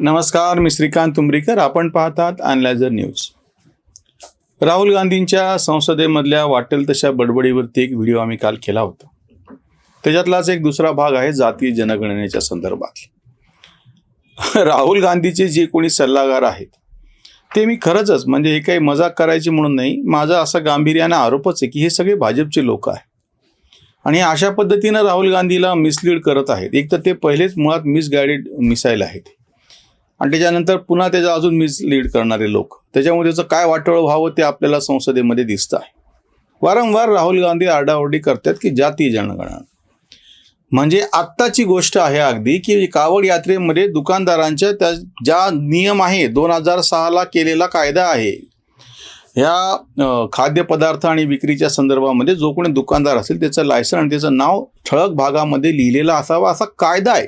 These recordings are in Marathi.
नमस्कार मी श्रीकांत तुंबरीकर आपण पाहतात अनलायझर न्यूज. राहुल गांधींच्या संसदेमधल्या वाटेल तशा बडबडीवरती एक व्हिडिओ आम्ही काल केला होता. त्याच्यातलाच एक दुसरा भाग आहे जातीय जनगणनेच्या संदर्भात. राहुल गांधीचे जे कोणी सल्लागार आहेत ते मी खरंच म्हणजे हे काही मजाक करायची म्हणून नाही माझा असा गांभीर्याने आरोपच आहे की हे सगळे भाजपचे लोक आहे आणि अशा पद्धतीनं राहुल गांधीला मिसलीड करत आहेत. एक तर ते पहिलेच मुळात मिसगायडेड मिसाईल आहेत. आणि त्याच्यानंतर पुन्हा त्याचा अजून मिसलीड करणारे लोक. त्याच्यामुळे त्याचं काय वाटोळ व्हावं ते आपल्याला संसदेमध्ये दिसतं आहे वारंवार राहुल गांधी आरडाओरडी करतात की जाती जनगणना. म्हणजे आत्ताची गोष्ट आहे अगदी की कावड यात्रेमध्ये दुकानदारांच्या त्या ज्या नियम आहे दोन हजार सहाला केलेला कायदा आहे. ह्या खाद्यपदार्थ आणि विक्रीच्या संदर्भामध्ये जो कोणी दुकानदार असेल त्याचं लायसन आणि त्याचं नाव ठळक भागामध्ये लिहिलेलं असावा असा कायदा आहे.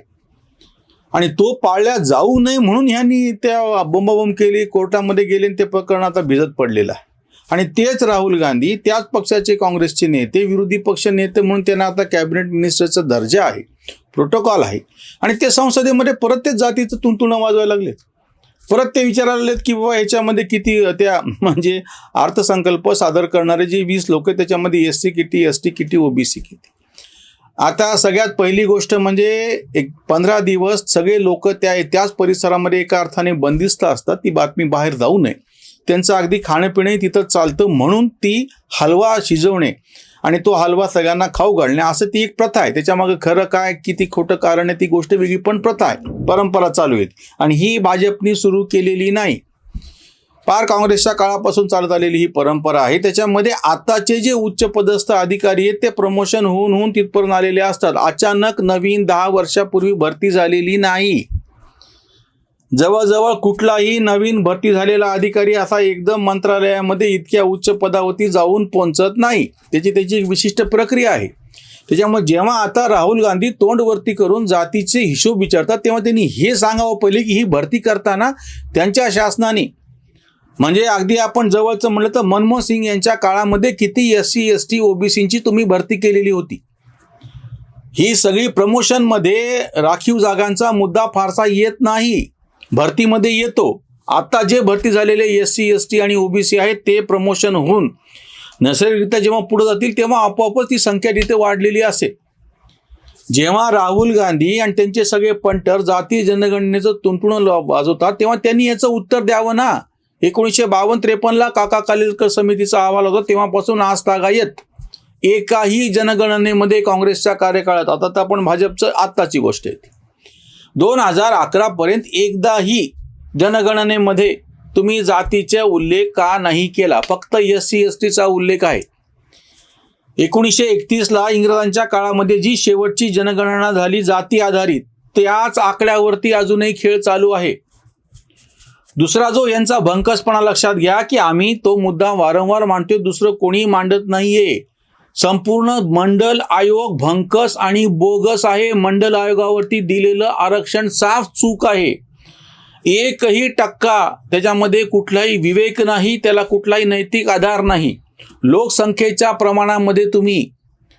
आणि तो पाळल्या जाऊ नये म्हणून ह्यांनी त्या बोंबाबोंब केली कोर्टामध्ये गेले आणि ते प्रकरण आता भिजत पडलेलं आहे. आणि तेच राहुल गांधी त्याच पक्षाचे काँग्रेसचे नेते विरोधी पक्ष नेते म्हणून त्यांना आता कॅबिनेट मिनिस्टरचा दर्जा आहे प्रोटोकॉल आहे. आणि ते संसदेमध्ये परत तेच जातीचं तुंतुणं वाजवायला लागलेत. परत ते विचारायला लागलेत की बाबा याच्यामध्ये किती त्या म्हणजे अर्थसंकल्प सादर करणारे जे वीस लोक त्याच्यामध्ये एस सी किती एस टी किती ओबीसी किती? आता सगळ्यात पहिली गोष्ट म्हणजे एक पंधरा दिवस सगळे लोक त्या त्याच परिसरामध्ये एका अर्थाने बंदिस्त असतात ती बातमी बाहेर जाऊ नये. त्यांचं अगदी खाणंपिणंही तिथं चालतं म्हणून ती हलवा शिजवणे आणि तो हलवा सगळ्यांना खाऊ घालणे असं ती एक प्रथा आहे. त्याच्यामागे खरं काय किती खोटं कारण आहे ती गोष्ट वेगळी पण प्रथा आहे. परंपरा चालू आहेत. आणि ही भाजपनी सुरू केलेली नाही. पार काँग्रेसच्या काळापासून चालत आलेली ही परंपरा आहे. त्याच्यामध्ये आताचे जे उच्च पदस्थ अधिकारी आहेत ते प्रमोशन होऊन होऊन तिथपर्यंत आलेले असतात. अचानक नवीन दहा वर्षापूर्वी भरती झालेली नाही. जवळजवळ कुठलाही नवीन भरती झालेला अधिकारी असा एकदम मंत्रालयामध्ये इतक्या उच्च पदावरती जाऊन पोहोचत नाही. त्याची त्याची एक विशिष्ट प्रक्रिया आहे. त्याच्यामुळे जेव्हा आता राहुल गांधी तोंडवरती करून जातीचे हिशोब विचारतात तेव्हा त्यांनी हे सांगावं पहिले की ही भरती करताना त्यांच्या शासनाने म्हणजे अगदी आपण जवळचं म्हणलं तर मनमोहन सिंग यांच्या काळामध्ये किती एस सी एस टी ओबीसींची तुम्ही भरती केलेली होती? ही सगळी प्रमोशनमध्ये राखीव जागांचा मुद्दा फारसा येत नाही. भरतीमध्ये येतो. आत्ता जे भरती झालेले एस सी एस टी आणि ओबीसी आहेत ते प्रमोशन होऊन नैसर्गिकरित्या जेव्हा पुढे जातील तेव्हा आपोआपच ती संख्या तिथे वाढलेली असेल. जेव्हा राहुल गांधी आणि त्यांचे सगळे पंटर जातीय जनगणनेचं तुंतुण वाजवतात तेव्हा त्यांनी याचं उत्तर द्यावं ना? एकोणीसशे बावन्न त्रेपन्नला काका कालेलकर समितीचा अहवाल होता. तेव्हापासून आज तागायत एकाही जनगणनेमध्ये काँग्रेसच्या कार्यकाळात. आता तर आपण भाजपचं आत्ताची गोष्ट आहे. दोन हजार अकरापर्यंत एकदाही जनगणनेमध्ये तुम्ही जातीचा उल्लेख का नाही केला? फक्त एस सी एस टीचा उल्लेख आहे. एकोणीसशे एकतीसला इंग्रजांच्या काळामध्ये जी शेवटची जनगणना झाली जाती आधारित त्याच आकड्यावरती अजूनही खेळ चालू आहे. दुसरा जो यांचा भंकसपणा लक्षात घ्या की आम्ही तो मुद्दा वारंवार मांडतोय दुसरं कोणी मांडत नाहीये. संपूर्ण मंडल आयोग भंकस आणि बोगस आहे. मंडल आयोगावरती दिलेलं आरक्षण साफ चूक आहे. एकही टक्का त्याच्यामध्ये कुठलाही विवेक नाही त्याला कुठलाही नैतिक आधार नाही. लोकसंख्येच्या प्रमाणामध्ये तुम्ही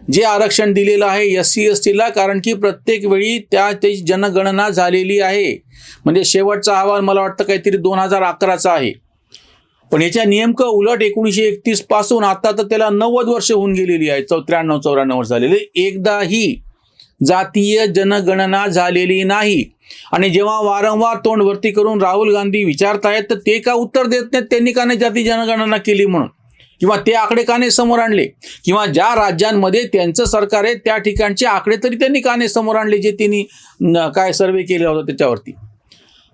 जे आरक्षण दिलेलं आहे एस सी एस टीला कारण की प्रत्येक वेळी त्या ते जनगणना झालेली आहे. म्हणजे शेवटचा अहवाल मला वाटतं काहीतरी दोन हजार अकराचा आहे. पण याच्या नेमकं उलट एकोणीसशे एकतीसपासून आता तर त्याला नव्वद वर्ष होऊन गेलेली आहे. चौ त्र्याण्णव चौऱ्याण्णव वर्ष झालेले. एकदाही जातीय जनगणना झालेली नाही. आणि जेव्हा वारंवार तोंडवरती करून राहुल गांधी विचारतायत तर ते का उत्तर देत नाहीत? त्यांनी का नाही जाती जनगणना केली म्हणून? किंवा ते आकडे काने समोर आणले. किंवा ज्या राज्यांमध्ये त्यांचं सरकार आहे त्या ठिकाणचे आकडे तरी त्यांनी काने समोर आणले जे त्यांनी काय सर्वे केला होता त्याच्यावरती.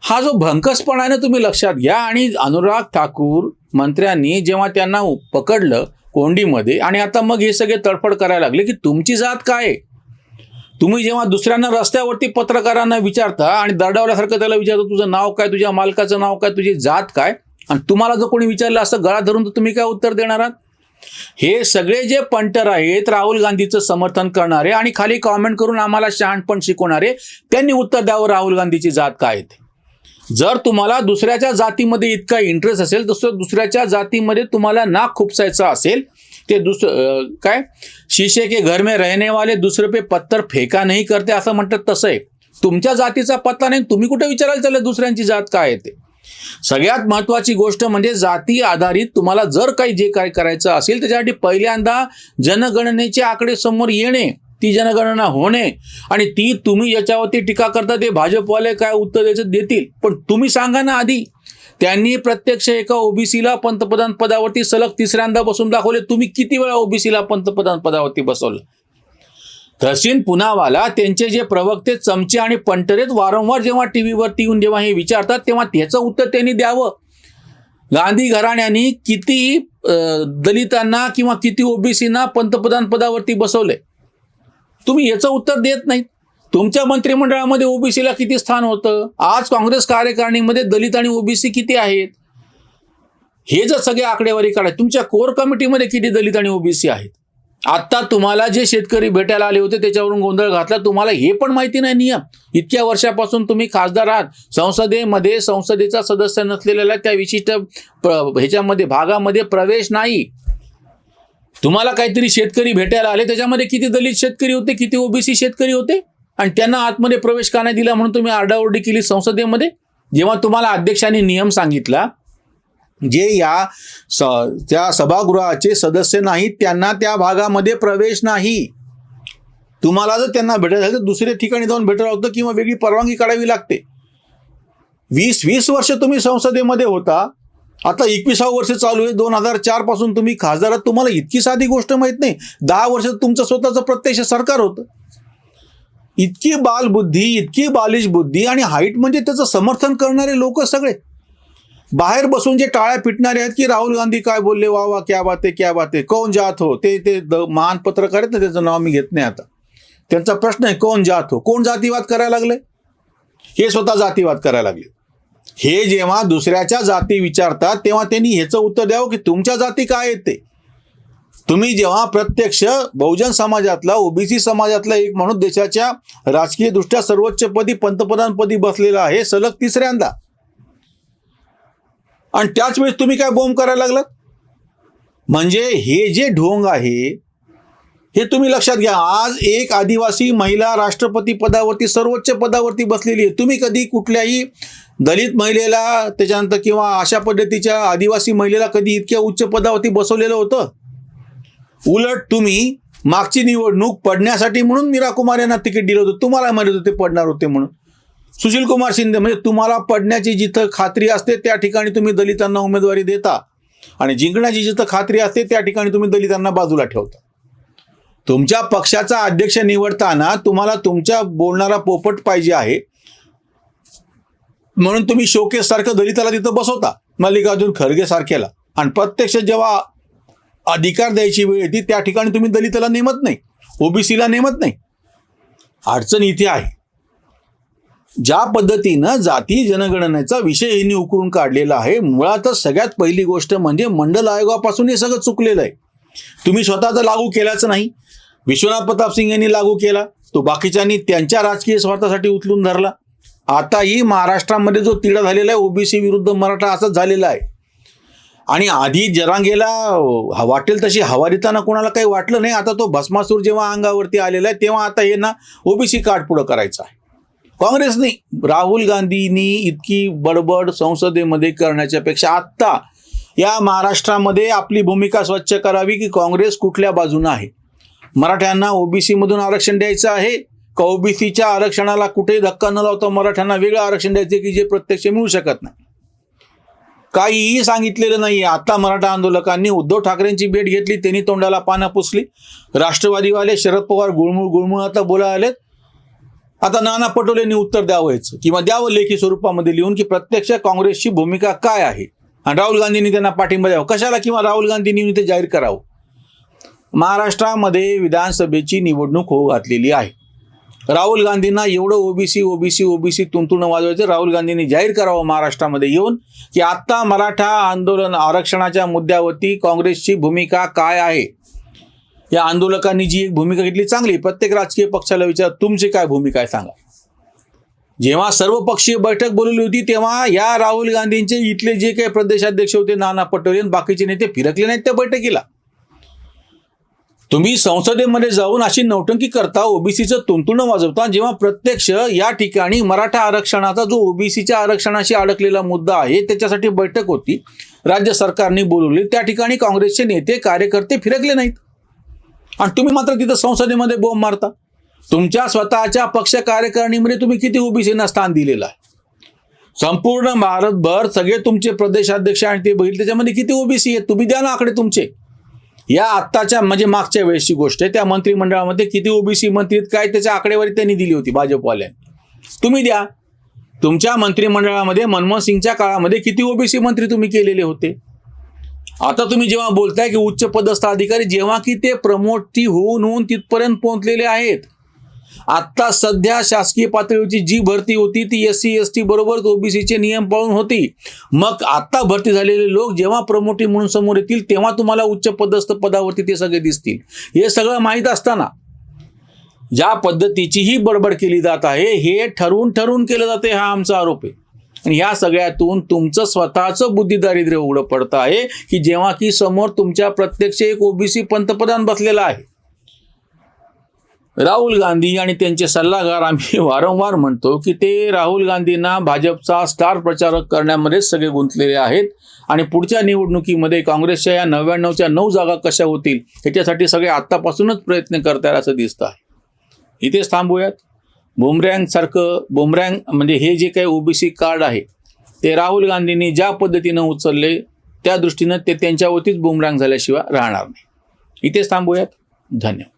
हा जो भंकसपणा आहे ना तुम्ही लक्षात घ्या आणि अनुराग ठाकूर मंत्र्यांनी जेव्हा त्यांना पकडलं कोंडीमध्ये आणि आता मग हे सगळे तडफड करायला लागले की तुमची जात काय तुम्ही जेव्हा दुसऱ्यांना रस्त्यावरती पत्रकारांना विचारता आणि दरडावल्यासारखं त्याला विचारता तुझं नाव काय? तुझ्या मालकाचं नाव काय? तुझी जात काय? आणि तुम्हाला जर कोणी विचारलं असं गळा धरून तर तुम्ही काय उत्तर देणार आहात? हे सगळे जे पंटर आहेत राहुल गांधीचं समर्थन करणारे आणि खाली कॉमेंट करून आम्हाला शहाणपण शिकवणारे त्यांनी उत्तर द्यावं राहुल गांधीची जात काय आहे ते. जर तुम्हाला दुसऱ्याच्या जातीमध्ये इतका इंटरेस्ट असेल तसं दुसऱ्याच्या जातीमध्ये तुम्हाला नाक खुपसायचं असेल ते दुसरं काय? शिशे के घर में रहने वाले दुसरे पे पत्थर फेका नाही करते असं म्हणतात तसं आहे. तुमच्या जातीचा पत्ता नाही तुम्ही कुठे विचारायला चालले दुसऱ्यांची जात काय आहे ते? सगळ्यात महत्वाची गोष्ट म्हणजे जाती आधारित तुम्हाला जर काही जे काय करायचं असेल त्याच्यासाठी पहिल्यांदा जनगणनेचे आकडे समोर येणे ती जनगणना होणे आणि ती तुम्ही याच्यावरती टीका करता ते भाजपवाले काय उत्तर द्यायचं देतील. पण तुम्ही सांगा ना आधी. त्यांनी प्रत्यक्ष एका ओबीसीला पंतप्रधान पदावरती सलग तिसऱ्यांदा बसून दाखवले. तुम्ही किती वेळा ओबीसीला पंतप्रधान पदावरती बसवलं? तहसीन पुनावाला त्यांचे जे प्रवक्ते चमचे आणि पंटरेत वारंवार जेव्हा टी व्हीवरती येऊन जेव्हा हे विचारतात तेव्हा त्याचं उत्तर त्यांनी द्यावं. गांधी घराण्याने किती दलितांना किंवा किती ओबीसीना पंतप्रधान पदावरती बसवले तुम्ही याचं उत्तर देत नाहीत. तुमच्या मंत्रिमंडळामध्ये ओबीसीला किती स्थान होतं? आज काँग्रेस कार्यकारिणीमध्ये दलित आणि ओबीसी किती आहेत? हे जर सगळे आकडेवारी काढाय तुमच्या कोर कमिटीमध्ये किती दलित आणि ओबीसी आहेत? आत्ता तुम्हाला जे शेतकरी भेटायला आले होते त्याच्यावरून गोंधळ घातला. तुम्हाला हे पण माहिती नाही नियम. इतक्या वर्षापासून तुम्ही खासदार आहात. संसदेमध्ये संसदेचा सदस्य नसलेल्या त्या विशिष्ट ह्याच्यामध्ये भागामध्ये प्रवेश नाही. तुम्हाला काहीतरी शेतकरी भेटायला आले त्याच्यामध्ये किती दलित शेतकरी होते किती ओबीसी शेतकरी होते? आणि त्यांना आतमध्ये प्रवेश का नाही दिला म्हणून तुम्ही आरडाओरडी केली संसदेमध्ये? जेव्हा तुम्हाला अध्यक्षांनी नियम सांगितला जे या स त्या सभागृहाचे सदस्य नाहीत त्यांना त्या भागामध्ये प्रवेश नाही. तुम्हाला जर त्यांना भेटायचं तर दुसऱ्या ठिकाणी जाऊन भेटायला होतं किंवा वेगळी परवानगी काढावी लागते. वीस वीस वर्ष तुम्ही संसदेमध्ये होता. आता एकविसावं वर्ष चालू आहे. दोन हजार चारपासून तुम्ही खासदार तुम्हाला इतकी साधी गोष्ट माहीत नाही. दहा वर्ष तुमचं स्वतःचं प्रत्यक्ष सरकार होतं. इतकी बालबुद्धी इतकी बालिश बुद्धी आणि हाईट म्हणजे त्याचं समर्थन करणारे लोक सगळे. बाहेर बसून जे टाळ्या पिटणारे आहेत की राहुल गांधी काय बोलले? वा वा क्या बात क्या बात आहे. कोण जात हो? ते ते द- महान पत्रकार आहेत ना त्याचं नाव मी घेत नाही आता. त्यांचा प्रश्न आहे कोण जात हो? कोण जातीवाद करायला लागले? हे स्वतः जातीवाद करायला लागले. हे जेव्हा दुसऱ्याच्या जाती विचारतात तेव्हा त्यांनी ह्याचं उत्तर द्यावं की तुमच्या जाती काय आहेत ते? तुम्ही जेव्हा प्रत्यक्ष बहुजन समाजातला ओबीसी समाजातला एक म्हणून देशाच्या राजकीय दृष्ट्या सर्वोच्चपदी पंतप्रधानपदी बसलेला आहे सलग तिसऱ्यांदा. आणि त्याच वेळेस तुम्ही काय बोंब करायला लागलात? म्हणजे हे जे ढोंग आहे हे तुम्ही लक्षात घ्या. आज एक आदिवासी महिला राष्ट्रपती पदावरती सर्वोच्च पदावरती बसलेली आहे. तुम्ही कधी कुठल्याही दलित महिलेला त्याच्यानंतर किंवा अशा पद्धतीच्या आदिवासी महिलेला कधी इतक्या उच्च पदावरती बसवलेलं होतं? उलट तुम्ही मागची निवडणूक पडण्यासाठी म्हणून मीरा कुमार यांना तिकीट दिलं होतं. तुम्हाला माहीत होते पडणार होते म्हणून. सुशील कुमार शिंदे म्हणजे तुम्हाला पडण्याची जिथं खात्री असते त्या ठिकाणी तुम्ही दलितांना उमेदवारी देता. आणि जिंकण्याची जिथं खात्री असते त्या ठिकाणी तुम्ही दलितांना बाजूला ठेवता. तुमच्या पक्षाचा अध्यक्ष निवडताना तुम्हाला तुमच्या बोलणारा पोपट पाहिजे आहे. म्हणून तुम्ही शोकेस सारखं दलिताला तिथं बसवता मल्लिकार्जुन खरगे आणि प्रत्यक्ष जेव्हा अधिकार द्यायची वेळ येते त्या ठिकाणी तुम्ही दलिताला नेमत नाही ओबीसीला नेमत नाही. अडचण इथे आहे. ज्या पद्धतीनं जाती जनगणनेचा विषय यांनी उकरून काढलेला आहे मुळातच सगळ्यात पहिली गोष्ट म्हणजे मंडल आयोगापासून हे सगळं चुकलेलं आहे. तुम्ही स्वतः तर लागू केलाच नाही. विश्वनाथ प्रताप सिंग यांनी लागू केला तो बाकीच्यांनी त्यांच्या राजकीय स्वार्थासाठी उचलून धरला. आताही महाराष्ट्रामध्ये जो तिढा झालेला आहे ओबीसी विरुद्ध मराठा असंच झालेला आहे. आणि आधी जरांगेला वाटेल तशी हवा देताना कोणाला काही वाटलं नाही. आता तो भस्मासूर जेव्हा अंगावरती आलेला आहे तेव्हा आता हे ना ओबीसी कार्ड पुढं करायचं आहे. काँग्रेसने राहुल गांधींनी इतकी बडबड संसदेमध्ये करण्याच्या पेक्षा आत्ता या महाराष्ट्रामध्ये आपली भूमिका स्वच्छ करावी की काँग्रेस कुठल्या बाजूनं आहे? मराठ्यांना ओबीसीमधून आरक्षण द्यायचं आहे का ओबीसीच्या आरक्षणाला कुठेही धक्का न लावता मराठ्यांना वेगळं आरक्षण द्यायचं की जे प्रत्यक्ष मिळू शकत नाही? काहीही सांगितलेलं नाही आता मराठा आंदोलकांनी उद्धव ठाकरेंची भेट घेतली त्यांनी तोंडाला पानं पुसली. राष्ट्रवादीवाले शरद पवार गुळमुळ गुळमुळ आता बोला आलेत आता नाना पटोलेंनी उत्तर द्यावं याचं किंवा द्यावं लेखी स्वरूपामध्ये लिहून की प्रत्यक्ष काँग्रेसची भूमिका काय आहे? आणि राहुल गांधींनी त्यांना पाठिंबा द्यावा. कशाला किंवा राहुल गांधींनी ते जाहीर करावं? महाराष्ट्रामध्ये विधानसभेची निवडणूक होऊ घातलेली आहे. राहुल गांधींना एवढं ओबीसी ओबीसी ओबीसी तुंतुणं वाजवायचं राहुल गांधींनी जाहीर करावं महाराष्ट्रामध्ये येऊन की आत्ता मराठा आंदोलन आरक्षणाच्या मुद्द्यावरती काँग्रेसची भूमिका काय आहे? या आंदोलकांनी जी एक भूमिका घेतली चांगली प्रत्येक राजकीय पक्षाला विचार तुमची काय भूमिका आहे सांगा. जेव्हा सर्वपक्षीय बैठक बोलवली होती तेव्हा या राहुल गांधींचे इथले जे काही प्रदेशाध्यक्ष होते नाना पटोले आणि बाकीचे नेते फिरकले नाहीत त्या बैठकीला. तुम्ही संसदेमध्ये जाऊन अशी नौटंकी करता ओबीसीचं तुंतुणं वाजवता जेव्हा प्रत्यक्ष या ठिकाणी मराठा आरक्षणाचा जो ओबीसीच्या आरक्षणाशी अडकलेला मुद्दा आहे त्याच्यासाठी बैठक होती राज्य सरकारने बोलवली त्या ठिकाणी काँग्रेसचे नेते कार्यकर्ते फिरकले नाहीत. आणि तुम्ही मात्र तिथं संसदेमध्ये बोंब मारता. तुमच्या स्वतःच्या पक्ष कार्यकारिणीमध्ये तुम्ही किती ओबीसींना स्थान दिलेलं आहे? संपूर्ण भारतभर सगळे तुमचे प्रदेशाध्यक्ष आणि ते बघितले त्याच्यामध्ये किती ओबीसी आहेत? तुम्ही द्या ना आकडे तुमचे. या आत्ताच्या म्हणजे मागच्या वेळेसची गोष्ट आहे त्या मंत्रिमंडळामध्ये किती ओबीसी मंत्री आहेत काय त्याच्या आकडेवारी त्यांनी दिली होती भाजपवाल्यांनी. तुम्ही द्या. तुमच्या मंत्रिमंडळामध्ये मनमोहन सिंगच्या काळामध्ये किती ओबीसी मंत्री तुम्ही केलेले होते? आता तुम्ही जेव्हा बोलताय की उच्च पदस्थ अधिकारी जेव्हा की ते प्रमोटी होऊन होऊन तिथपर्यंत पोहोचलेले आहेत. आत्ता सध्या शासकीय पातळीवरची जी भरती होती ती एस सी एस टी बरोबर ओबीसीचे नियम पाळून होती. मग आत्ता भरती झालेले लोक जेव्हा प्रमोटी म्हणून समोर येतील तेव्हा तुम्हाला उच्च पदस्थ पदावरती ते सगळे दिसतील. हे सगळं माहीत असताना ज्या पद्धतीची ही बडबड केली जात आहे हे ठरवून ठरवून केलं जाते हा आमचा आरोप आहे. आणि ह्या सगळ्यातून तुमचं स्वतःचं बुद्धिदारिद्र्य उघडं पडतं आहे की जेव्हा की समोर तुमच्या प्रत्यक्ष एक ओबीसी पंतप्रधान बसलेला आहे. राहुल गांधी आणि त्यांचे सल्लागार आम्ही वारंवार म्हणतो की ते राहुल गांधींना भाजपचा स्टार प्रचारक करण्यामध्येच सगळे गुंतलेले आहेत आणि पुढच्या निवडणुकीमध्ये काँग्रेसच्या या नव्याण्णवच्या नऊ जागा कशा होतील ह्याच्यासाठी सगळे आत्तापासूनच प्रयत्न करतायत असं दिसतं आहे. इथेच थांबूयात. बुमरँग सारखं बुमरँग म्हणजे हे जे काही ओबीसी कार्ड आहे ते राहुल गांधींनी ज्या पद्धतीनं उचलले त्या दृष्टीनं ते त्यांच्यावरतीच बुमरँग झाल्याशिवाय राहणार नाही. इथेच थांबूयात. धन्यवाद.